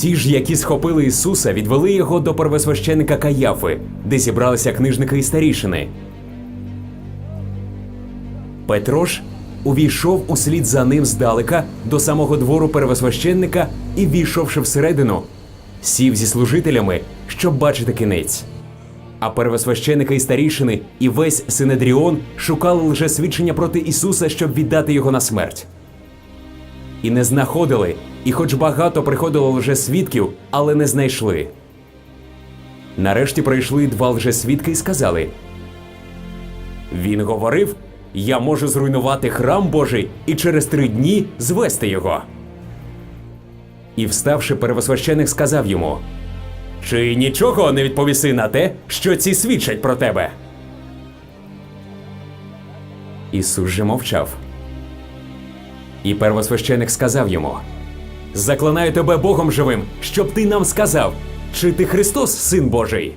Ті ж, які схопили Ісуса, відвели його до первосвященика Каяфи, де зібралися книжники і старішини. Петро ж увійшов услід за ним здалека до самого двору первосвященника і, війшовши всередину, сів зі служителями, щоб бачити кінець. А первосвященики і старішини і весь Синедріон шукали лжесвідчення проти Ісуса, щоб віддати його на смерть. І не знаходили, і хоч багато приходило лжесвідків, але не знайшли. Нарешті прийшли два лжесвідки і сказали: Він говорив: Я можу зруйнувати храм Божий і через три дні звести його. І вставши, первосвященик сказав йому: Чи нічого не відповіси на те, що ці свідчать про тебе? Ісус же мовчав. І первосвященик сказав йому: Заклинаю тебе Богом живим, щоб ти нам сказав, чи ти Христос, син Божий.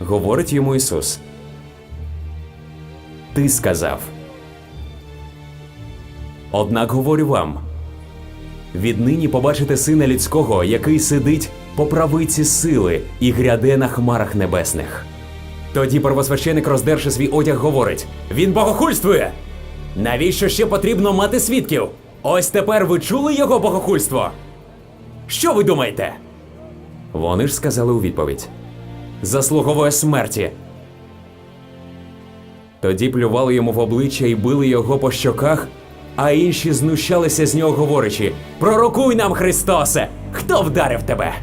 Говорить йому Ісус. Ти сказав. Однак говорю вам: віднині побачите сина людського, який сидить по правиці сили і гряде на хмарах небесних. Тоді первосвященик, роздерши свій одяг, говорить: Він богохульствує! Навіщо ще потрібно мати свідків? Ось тепер ви чули його богохульство? Що ви думаєте? Вони ж сказали у відповідь: Заслуговує смерті. Тоді плювали йому в обличчя і били його по щоках, а інші знущалися з нього, говорячи: Пророкуй нам, Христосе! Хто вдарив тебе?